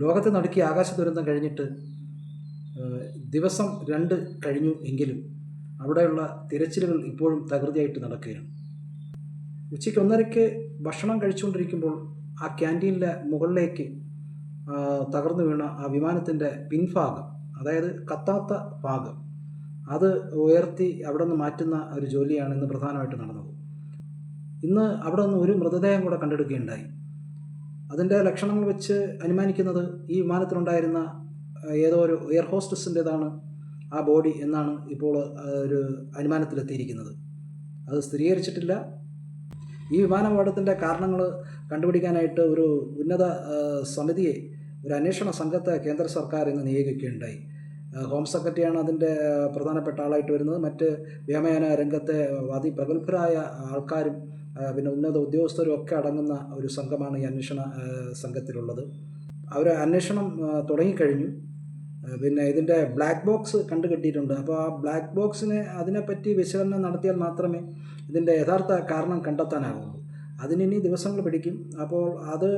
ലോകത്തെ നടുക്കിയ ആകാശ ദുരന്തം കഴിഞ്ഞിട്ട് ദിവസം രണ്ട് കഴിഞ്ഞു എങ്കിലും അവിടെയുള്ള തിരച്ചിലുകൾ ഇപ്പോഴും തകൃതിയായിട്ട് നടക്കുകയാണ്. ഉച്ചയ്ക്ക് ഒന്നരയ്ക്ക് ഭക്ഷണം കഴിച്ചുകൊണ്ടിരിക്കുമ്പോൾ ആ ക്യാന്റീനിലെ മുകളിലേക്ക് തകർന്നു വീണ ആ വിമാനത്തിന്റെ പിൻഭാഗം അതായത് കത്താത്ത ഭാഗം അത് ഉയർത്തി അവിടെ നിന്ന് മാറ്റുന്ന ഒരു ജോലിയാണ് ഇന്ന് പ്രധാനമായിട്ട് നടന്നത്. ഇന്ന് അവിടെ നിന്ന് ഒരു മൃതദേഹം കൂടെ കണ്ടെടുക്കുകയുണ്ടായി. അതിന്റെ ലക്ഷണങ്ങൾ വെച്ച് അനുമാനിക്കുന്നത് ഈ വിമാനത്തിലുണ്ടായിരുന്ന ഏതോ ഒരു എയർ ഹോസ്റ്റസിന്റെതാണ് ആ ബോഡി എന്നാണ് ഇപ്പോൾ ഒരു അനുമാനത്തിലെത്തിയിരിക്കുന്നത്. അത് സ്ഥിരീകരിച്ചിട്ടില്ല. ഈ വിമാനാപകടത്തിന്റെ കാരണങ്ങൾ കണ്ടുപിടിക്കാനായിട്ട് ഒരു ഉന്നത സമിതിയെ ഒരു അന്വേഷണ സംഘത്തെ കേന്ദ്ര സർക്കാർ ഇന്ന് നിയോഗിക്കുകയുണ്ടായി. ഹോം സെക്രട്ടറിയാണ് അതിന്റെ പ്രധാനപ്പെട്ട ആളായിട്ട് വരുന്നത്. മറ്റ് വ്യോമയാന രംഗത്തെ അതിപ്രഗത്ഭരായ ആൾക്കാരും പിന്നെ ഉന്നത ഉദ്യോഗസ്ഥരും ഒക്കെ അടങ്ങുന്ന ഒരു സംഘമാണ് ഈ അന്വേഷണ സംഘത്തിലുള്ളത്. അവർ അന്വേഷണം തുടങ്ങിക്കഴിഞ്ഞു. പിന്നെ ഇതിന്റെ ബ്ലാക്ക് ബോക്സ് കണ്ടു കണ്ടുകെട്ടിയിട്ടുണ്ട്. അപ്പോൾ ആ ബ്ലാക്ക് ബോക്സിനെ അതിനെപ്പറ്റി വിശകലനം നടത്തിയാൽ മാത്രമേ ഇതിന്റെ യഥാർത്ഥ കാരണം കണ്ടെത്താനാകുള്ളൂ അതിനിനി ദിവസങ്ങൾ പിടിക്കും. അപ്പോൾ അത്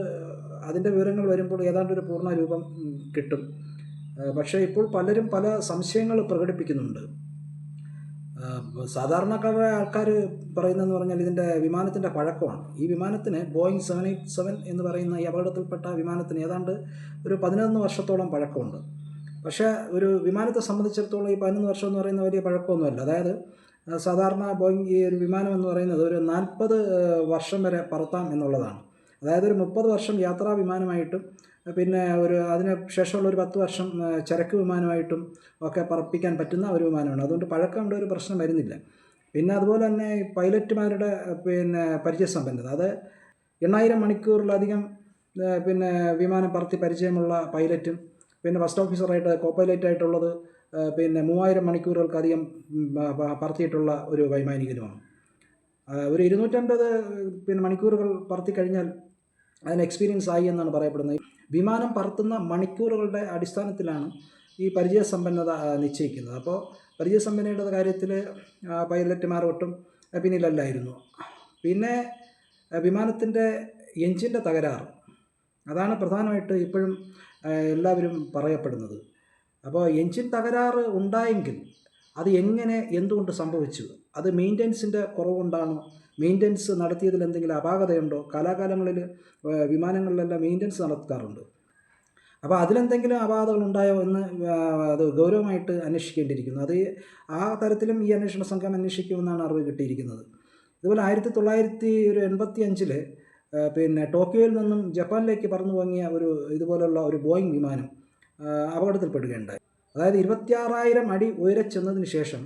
അതിന്റെ വിവരങ്ങൾ വരുമ്പോൾ ഏതാണ്ട് ഒരു പൂർണ രൂപം കിട്ടും. പക്ഷേ ഇപ്പോൾ പലരും പല സംശയങ്ങൾ പ്രകടിപ്പിക്കുന്നുണ്ട്. സാധാരണക്കാരായ ആൾക്കാർ പറയുന്നതെന്ന് പറഞ്ഞാൽ ഇതിന്റെ വിമാനത്തിന്റെ പഴക്കമാണ്. ഈ വിമാനത്തിന് ബോയിങ് സെവൻ എയ്റ്റ് സെവൻ എന്ന് പറയുന്ന ഈ അപകടത്തിൽപ്പെട്ട വിമാനത്തിന് ഏതാണ്ട് ഒരു പതിനൊന്ന് വർഷത്തോളം പഴക്കമുണ്ട്. പക്ഷേ ഒരു വിമാനത്തെ സംബന്ധിച്ചിടത്തോളം ഈ പതിനൊന്ന് വർഷം എന്ന് പറയുന്ന വലിയ പഴക്കമൊന്നുമല്ല. അതായത് സാധാരണ ബോയിങ് ഈ ഒരു വിമാനം എന്ന് പറയുന്നത് ഒരു നാൽപ്പത് വർഷം വരെ പറത്താം എന്നുള്ളതാണ്. അതായത് ഒരു മുപ്പത് വർഷം യാത്രാ വിമാനമായിട്ടും പിന്നെ ഒരു അതിന് ശേഷമുള്ള ഒരു പത്ത് വർഷം ചരക്ക് വിമാനമായിട്ടും ഒക്കെ പറപ്പിക്കാൻ പറ്റുന്ന ഒരു വിമാനമാണ്. അതുകൊണ്ട് പഴക്കമുള്ള ഒരു പ്രശ്നം വരുന്നില്ല. പിന്നെ അതുപോലെ തന്നെ പൈലറ്റുമാരുടെ പിന്നെ പരിചയസമ്പന്നത അത് എണ്ണായിരം മണിക്കൂറിലധികം പിന്നെ വിമാനം പറത്തി പരിചയമുള്ള പൈലറ്റും പിന്നെ ഫസ്റ്റ് ഓഫീസറായിട്ട് കോ പൈലറ്റായിട്ടുള്ളത് പിന്നെ മൂവായിരം മണിക്കൂറുകൾക്കധികം പറത്തിയിട്ടുള്ള ഒരു വൈമാനികനുമാണ്. ഒരു ഇരുന്നൂറ്റമ്പത് പിന്നെ മണിക്കൂറുകൾ പറത്തി കഴിഞ്ഞാൽ അതിന് എക്സ്പീരിയൻസ് ആയി എന്നാണ് പറയപ്പെടുന്നത്. വിമാനം പറത്തുന്ന മണിക്കൂറുകളുടെ അടിസ്ഥാനത്തിലാണ് ഈ പരിചയസമ്പന്നത നിശ്ചയിക്കുന്നത്. അപ്പോൾ പരിചയസമ്പന്നയുടെ കാര്യത്തിൽ പൈലറ്റുമാർ ഒട്ടും പിന്നിലല്ലായിരുന്നു. പിന്നെ വിമാനത്തിന്റെ എഞ്ചിന്റെ തകരാറ്. അതാണ് പ്രധാനമായിട്ട് ഇപ്പോഴും എല്ലാവരും പറയപ്പെടുന്നത്. അപ്പോൾ എഞ്ചിൻ തകരാറ് ഉണ്ടായെങ്കിൽ അത് എങ്ങനെ എന്തുകൊണ്ട് സംഭവിച്ചു? അത് മെയിന്റനൻസിന്റെ കുറവുകൊണ്ടാണോ മെയിന്റനൻസ് നടത്തിയതിൽ എന്തെങ്കിലും അപാകതയുണ്ടോ? കാലാകാലങ്ങളിൽ വിമാനങ്ങളിലെല്ലാം മെയിന്റനൻസ് നടത്താറുണ്ട്. അപ്പോൾ അതിലെന്തെങ്കിലും അപാകതകൾ ഉണ്ടായോ എന്ന് അത് ഗൗരവമായിട്ട് അന്വേഷിക്കേണ്ടിയിരിക്കുന്നു. അത് ആ തരത്തിലും ഈ അന്വേഷണ സംഘം അന്വേഷിക്കുമെന്നാണ് അറിവ് കിട്ടിയിരിക്കുന്നത്. അതുപോലെ ആയിരത്തി തൊള്ളായിരത്തി ഒരു എൺപത്തി അഞ്ചിൽ പിന്നെ ടോക്കിയോയിൽ നിന്നും ജപ്പാനിലേക്ക് പറന്നു വാങ്ങിയ ഒരു ഇതുപോലുള്ള ഒരു ബോയിങ് വിമാനം അപകടത്തിൽപ്പെടുകയുണ്ടായി. അതായത് ഇരുപത്തിയാറായിരം അടി ഉയരെ ചെന്നതിന് ശേഷം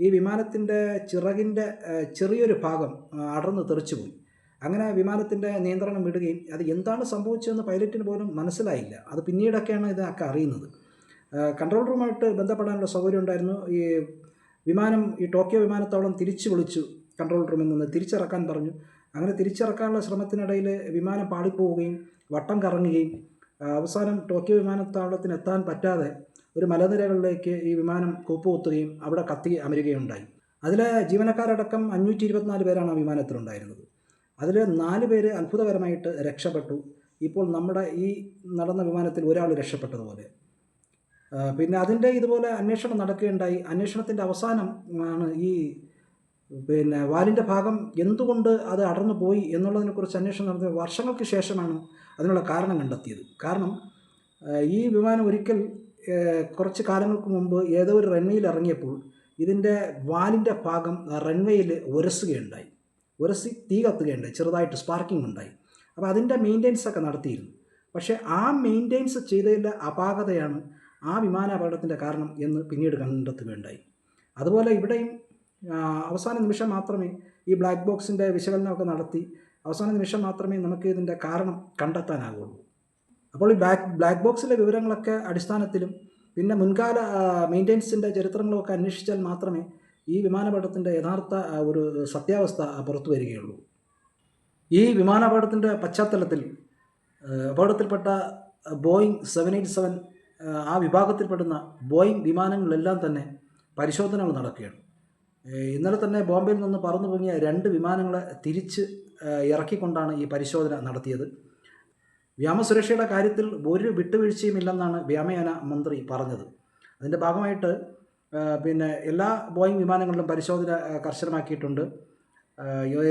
ഈ വിമാനത്തിന്റെ ചിറകിന്റെ ചെറിയൊരു ഭാഗം അടർന്ന് തെറിച്ചുപോയി. അങ്ങനെ വിമാനത്തിന്റെ നിയന്ത്രണം വിടുകയും അത് എന്താണ് സംഭവിച്ചതെന്ന് പൈലറ്റിന് പോലും മനസ്സിലായില്ല. അത് പിന്നീടൊക്കെയാണ് ഇതൊക്കെ അറിയുന്നത്. കൺട്രോൾ റൂമായിട്ട് ബന്ധപ്പെടാനുള്ള സൗകര്യം ഉണ്ടായിരുന്നു. ഈ വിമാനം ഈ ടോക്കിയോ വിമാനത്താവളം തിരിച്ചു വിളിച്ചു കൺട്രോൾ റൂമിൽ നിന്ന്. തിരിച്ചിറക്കാൻ പറഞ്ഞു. അങ്ങനെ തിരിച്ചിറക്കാനുള്ള ശ്രമത്തിനിടയിൽ വിമാനം പാളിപ്പോവുകയും വട്ടം കറങ്ങുകയും അവസാനം ടോക്കിയോ വിമാനത്താവളത്തിന് എത്താൻ പറ്റാതെ ഒരു മലനിരകളിലേക്ക് ഈ വിമാനം കൂപ്പുകുത്തുകയും അവിടെ കത്തി അമരുകയുണ്ടായി. അതിലെ ജീവനക്കാരടക്കം അഞ്ഞൂറ്റി ഇരുപത്തിനാല് പേരാണ് ആ വിമാനത്തിലുണ്ടായിരുന്നത്. അതിൽ നാല് പേര് അത്ഭുതകരമായിട്ട് രക്ഷപ്പെട്ടു. ഇപ്പോൾ നമ്മുടെ ഈ നടന്ന വിമാനത്തിൽ ഒരാൾ രക്ഷപ്പെട്ടതുപോലെ. പിന്നെ അതിന്റെ ഇതുപോലെ അന്വേഷണം നടക്കുകയുണ്ടായി. അന്വേഷണത്തിന്റെ അവസാനം ആണ് ഈ പിന്നെ വാലിന്റെ ഭാഗം എന്തുകൊണ്ട് അത് അടർന്നു പോയി എന്നുള്ളതിനെക്കുറിച്ച് അന്വേഷണം നടത്തിയ വർഷങ്ങൾക്ക് ശേഷമാണ് അതിനുള്ള കാരണം കണ്ടെത്തിയത്. കാരണം ഈ വിമാനം ഒരിക്കൽ കുറച്ച് കാലങ്ങൾക്ക് മുമ്പ് ഏതോ ഒരു റൺവേയിൽ ഇറങ്ങിയപ്പോൾ ഇതിന്റെ വാലിന്റെ ഭാഗം റൺവേയിൽ ഉരസുകയുണ്ടായി. ഉരസി തീ കത്തുകയുണ്ടായി. ചെറുതായിട്ട് സ്പാർക്കിംഗ് ഉണ്ടായി. അപ്പോൾ അതിന്റെ മെയിന്റെനൻസ് ഒക്കെ നടത്തിയിരുന്നു. പക്ഷേ ആ മെയിന്റെനൻസ് ചെയ്തതിന്റെ അപാകതയാണ് ആ വിമാന അപകടത്തിന്റെ കാരണം എന്ന് പിന്നീട് കണ്ടെത്തുകയുണ്ടായി. അതുപോലെ ഇവിടെയും അവസാന നിമിഷം മാത്രമേ ഈ ബ്ലാക്ക് ബോക്സിന്റെ വിശകലനമൊക്കെ നടത്തി അവസാന നിമിഷം മാത്രമേ നമുക്ക് ഇതിന്റെ കാരണം കണ്ടെത്താനാകുള്ളൂ അപ്പോൾ ഈ ബ്ലാക്ക് ബ്ലാക്ക് ബോക്സിലെ വിവരങ്ങളൊക്കെ അടിസ്ഥാനത്തിലും പിന്നെ മുൻകാല മെയിന്റെനൻസിന്റെ ചരിത്രങ്ങളൊക്കെ അന്വേഷിച്ചാൽ മാത്രമേ ഈ വിമാനപടത്തിന്റെ യഥാർത്ഥ ഒരു സത്യാവസ്ഥ പുറത്തു വരികയുള്ളൂ. ഈ വിമാനാപകടത്തിന്റെ പശ്ചാത്തലത്തിൽ അപകടത്തിൽപ്പെട്ട ബോയിങ് സെവൻ എയ്റ്റ് സെവൻ ആ വിഭാഗത്തിൽപ്പെടുന്ന ബോയിങ് വിമാനങ്ങളെല്ലാം തന്നെ പരിശോധനകൾ നടക്കുകയാണ്. ഇന്നലെ തന്നെ ബോംബെയിൽ നിന്ന് പറന്നു പൊങ്ങിയ രണ്ട് വിമാനങ്ങളെ തിരിച്ച് ഇറക്കിക്കൊണ്ടാണ് ഈ പരിശോധന നടത്തിയത്. വ്യോമസുരക്ഷയുടെ കാര്യത്തിൽ ഒരു വിട്ടുവീഴ്ചയും ഇല്ലെന്നാണ് വ്യോമയാന മന്ത്രി പറഞ്ഞത്. അതിന്റെ ഭാഗമായിട്ട് പിന്നെ എല്ലാ ബോയിങ് വിമാനങ്ങളിലും പരിശോധന കർശനമാക്കിയിട്ടുണ്ട്.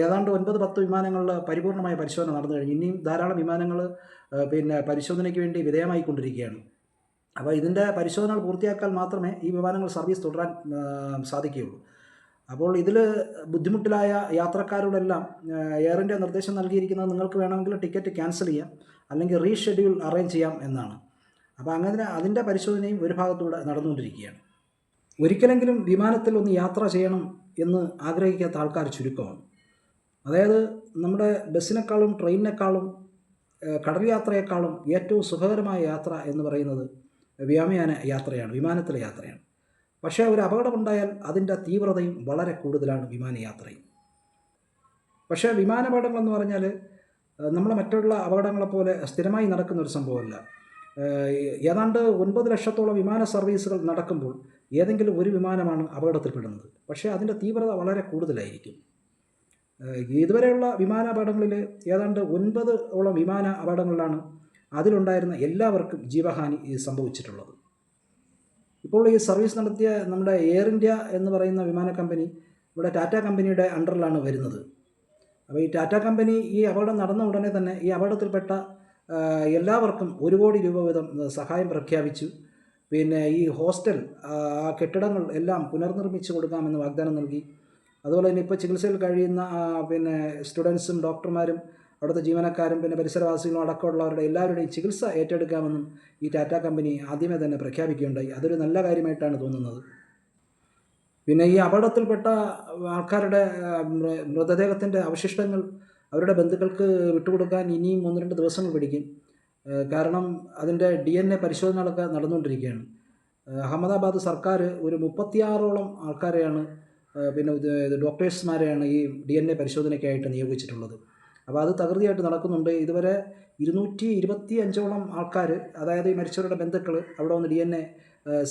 ഏതാണ്ട് ഒൻപത് പത്ത് വിമാനങ്ങളിൽ പരിപൂർണമായ പരിശോധന നടന്നു കഴിഞ്ഞു. ഇനിയും ധാരാളം വിമാനങ്ങൾ പിന്നെ പരിശോധനയ്ക്ക് വേണ്ടി വിധേയമായിക്കൊണ്ടിരിക്കുകയാണ്. അപ്പോൾ ഇതിന്റെ പരിശോധനകൾ പൂർത്തിയാക്കാൻ മാത്രമേ ഈ വിമാനങ്ങൾ സർവീസ് തുടരാൻ സാധിക്കുകയുള്ളൂ. അപ്പോൾ ഇതിൽ ബുദ്ധിമുട്ടിലായ യാത്രക്കാരോടെല്ലാം എയർ ഇന്ത്യ നിർദ്ദേശം നൽകിയിരിക്കുന്നത് നിങ്ങൾക്ക് വേണമെങ്കിൽ ടിക്കറ്റ് ക്യാൻസൽ ചെയ്യാം അല്ലെങ്കിൽ റീഷെഡ്യൂൾ അറേഞ്ച് ചെയ്യാം എന്നാണ്. അപ്പോൾ അങ്ങനെ അതിന്റെ പരിശോധനയും ഒരു ഭാഗത്തൂടെ നടന്നുകൊണ്ടിരിക്കുകയാണ്. ഒരിക്കലെങ്കിലും വിമാനത്തിൽ ഒന്ന് യാത്ര ചെയ്യണം എന്ന് ആഗ്രഹിക്കാത്ത ആൾക്കാർ ചുരുക്കമാണ്. അതായത് നമ്മുടെ ബസ്സിനേക്കാളും ട്രെയിനിനേക്കാളും കടൽ യാത്രയേക്കാളും ഏറ്റവും സുഖകരമായ യാത്ര എന്ന് പറയുന്നത് വ്യോമയാന യാത്രയാണ് വിമാനത്തിലെ യാത്രയാണ്. പക്ഷേ ഒരു അപകടമുണ്ടായാൽ അതിന്റെ തീവ്രതയും വളരെ കൂടുതലാണ് വിമാനയാത്രയും. പക്ഷേ വിമാനാപകടങ്ങളെന്ന് പറഞ്ഞാൽ നമ്മൾ മറ്റുള്ള അപകടങ്ങളെപ്പോലെ സ്ഥിരമായി നടക്കുന്ന ഒരു സംഭവമല്ല. ഏതാണ്ട് ഒൻപത് ലക്ഷത്തോളം വിമാന സർവീസുകൾ നടക്കുമ്പോൾ ഏതെങ്കിലും ഒരു വിമാനമാണ് അപകടത്തിൽപ്പെടുന്നത്. പക്ഷേ അതിന്റെ തീവ്രത വളരെ കൂടുതലായിരിക്കും. ഇതുവരെയുള്ള വിമാനാപകടങ്ങളിൽ ഏതാണ്ട് ഒൻപത് ഓളം വിമാന അപകടങ്ങളിലാണ് അതിലുണ്ടായിരുന്ന എല്ലാവർക്കും ജീവഹാനി സംഭവിച്ചിട്ടുള്ളത്. ഇപ്പോൾ ഈ സർവീസ് നടത്തിയ നമ്മുടെ എയർ ഇന്ത്യ എന്ന് പറയുന്ന വിമാന കമ്പനി ഇവിടെ ടാറ്റ കമ്പനിയുടെ അണ്ടറിലാണ് വരുന്നത്. അപ്പോൾ ഈ ടാറ്റ കമ്പനി ഈ അപകടം നടന്ന ഉടനെ തന്നെ ഈ അപകടത്തിൽപ്പെട്ട എല്ലാവർക്കും ഒരു കോടി രൂപ വീതം സഹായം പ്രഖ്യാപിച്ചു. പിന്നെ ഈ ഹോസ്റ്റൽ ആ കെട്ടിടങ്ങൾ എല്ലാം പുനർനിർമ്മിച്ചു കൊടുക്കാമെന്ന് വാഗ്ദാനം നൽകി. അതുപോലെ തന്നെ ഇപ്പോൾ ചികിത്സയിൽ കഴിയുന്ന പിന്നെ സ്റ്റുഡൻസും ഡോക്ടർമാരും അവിടുത്തെ ജീവനക്കാരും പിന്നെ പരിസരവാസികളും അടക്കമുള്ളവരുടെ എല്ലാവരുടെയും ചികിത്സ ഏറ്റെടുക്കാമെന്നും ഈ ടാറ്റ കമ്പനി ആദ്യമേ തന്നെ പ്രഖ്യാപിക്കുകയുണ്ടായി. അതൊരു നല്ല കാര്യമായിട്ടാണ് തോന്നുന്നത്. പിന്നെ ഈ അപകടത്തിൽപ്പെട്ട ആൾക്കാരുടെ മൃതദേഹത്തിന്റെ അവശിഷ്ടങ്ങൾ അവരുടെ ബന്ധുക്കൾക്ക് വിട്ടുകൊടുക്കാൻ ഇനിയും ഒന്ന് രണ്ട് ദിവസങ്ങൾ പിടിക്കും. കാരണം അതിന്റെ ഡി എൻ എ പരിശോധനകളൊക്കെ നടന്നുകൊണ്ടിരിക്കുകയാണ്. അഹമ്മദാബാദ് സർക്കാർ ഒരു മുപ്പത്തിയാറോളം ആൾക്കാരെയാണ് പിന്നെ ഡോക്ടേഴ്സ്മാരെയാണ് ഈ ഡി എൻ എ പരിശോധനയ്ക്കായിട്ട് നിയോഗിച്ചിട്ടുള്ളത്. അപ്പോൾ അത് തകൃതിയായിട്ട് നടക്കുന്നുണ്ട്. ഇതുവരെ ഇരുന്നൂറ്റി ഇരുപത്തി അഞ്ചോളം ആൾക്കാർ അതായത് ഈ മരിച്ചവരുടെ ബന്ധുക്കൾ അവിടെ വന്ന് ഡി എൻ എ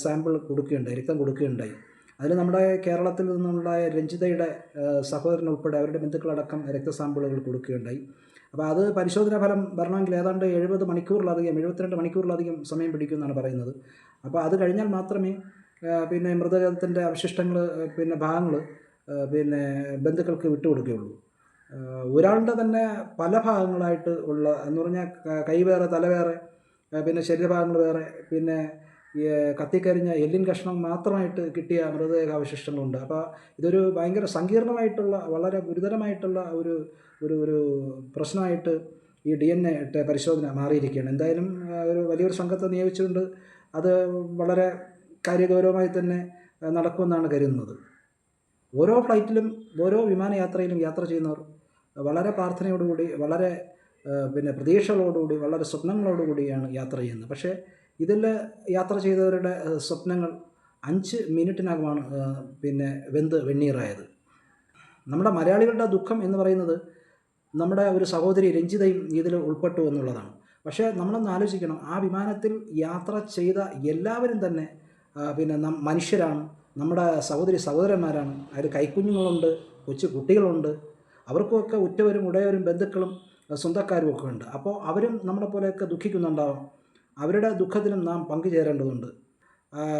സാമ്പിൾ കൊടുക്കുകയുണ്ടായി രക്തം കൊടുക്കുകയുണ്ടായി. അതിൽ നമ്മുടെ കേരളത്തിൽ നിന്നുള്ള രഞ്ജിതയുടെ സഹോദരൻ ഉൾപ്പെടെ അവരുടെ ബന്ധുക്കളടക്കം രക്തസാമ്പിളുകൾ കൊടുക്കുകയുണ്ടായി. അപ്പോൾ അത് പരിശോധനാ ഫലം വരണമെങ്കിൽ ഏതാണ്ട് എഴുപത് മണിക്കൂറിലധികം എഴുപത്തിരണ്ട് മണിക്കൂറിലധികം സമയം പിടിക്കുമെന്നാണ് പറയുന്നത്. അപ്പോൾ അത് കഴിഞ്ഞാൽ മാത്രമേ പിന്നെ മൃതദേഹത്തിന്റെ അവശിഷ്ടങ്ങൾ പിന്നെ ഭാഗങ്ങൾ പിന്നെ ബന്ധുക്കൾക്ക് വിട്ടുകൊടുക്കുകയുള്ളൂ. ഒരാളുടെ തന്നെ പല ഭാഗങ്ങളായിട്ട് ഉള്ള എന്ന് പറഞ്ഞാൽ ക- വേറെ തല വേറെ പിന്നെ ശരീരഭാഗങ്ങൾ വേറെ പിന്നെ കത്തിക്കരിഞ്ഞ എല്ലിൻ കഷ്ണം മാത്രമായിട്ട് കിട്ടിയ മൃതദേഹ അവശിഷ്ടങ്ങളുണ്ട്. അപ്പോൾ ഇതൊരു ഭയങ്കര സങ്കീർണമായിട്ടുള്ള വളരെ ഗുരുതരമായിട്ടുള്ള ഒരു ഒരു ഒരു പ്രശ്നമായിട്ട് ഈ ഡി എൻ എ പരിശോധന മാറിയിരിക്കുകയാണ്. എന്തായാലും ഒരു വലിയൊരു സംഘത്തെ നിയോഗിച്ചുകൊണ്ട് അത് വളരെ കാര്യഗൗരവമായി തന്നെ നടക്കുമെന്നാണ് കരുതുന്നത്. ഓരോ ഫ്ലൈറ്റിലും ഓരോ വിമാനയാത്രയിലും യാത്ര ചെയ്യുന്നവർ വളരെ പ്രാർത്ഥനയോടുകൂടി വളരെ പിന്നെ പ്രതീക്ഷകളോടുകൂടി വളരെ സ്വപ്നങ്ങളോടുകൂടിയാണ് യാത്ര ചെയ്യുന്നത്. പക്ഷേ ഇതിൽ യാത്ര ചെയ്തവരുടെ സ്വപ്നങ്ങൾ അഞ്ച് മിനിറ്റിനകമാണ് പിന്നെ വെന്ത് വെണ്ണീറായത്. നമ്മുടെ മലയാളികളുടെ ദുഃഖം എന്ന് പറയുന്നത് നമ്മുടെ ഒരു സഹോദരി രഞ്ജിതയും ഇതിൽ ഉൾപ്പെട്ടു എന്നുള്ളതാണ്. പക്ഷേ നമ്മളൊന്ന് ആലോചിക്കണം ആ വിമാനത്തിൽ യാത്ര ചെയ്ത എല്ലാവരും തന്നെ പിന്നെ മനുഷ്യരാണ്. നമ്മുടെ സഹോദരി സഹോദരന്മാരാണ്. അതിൽ കൈക്കുഞ്ഞുങ്ങളുണ്ട് കൊച്ചു കുട്ടികളുണ്ട്. അവർക്കുമൊക്കെ ഉറ്റവരും ഉടയവരും ബന്ധുക്കളും സ്വന്തക്കാരും ഒക്കെ ഉണ്ട്. അപ്പോൾ അവരും നമ്മളെ പോലെയൊക്കെ ദുഃഖിക്കുന്നുണ്ടാവും. അവരുടെ ദുഃഖത്തിലും നാം പങ്കുചേരേണ്ടതുണ്ട്.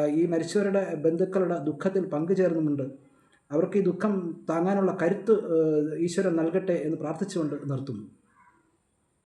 ഈ മരിച്ചവരുടെ ബന്ധുക്കളുടെ ദുഃഖത്തിൽ പങ്കുചേർന്നുമുണ്ട്. അവർക്ക് ഈ ദുഃഖം താങ്ങാനുള്ള കരുത്ത് ഈശ്വരൻ നൽകട്ടെ എന്ന് പ്രാർത്ഥിച്ചുകൊണ്ട് നിർത്തുന്നു.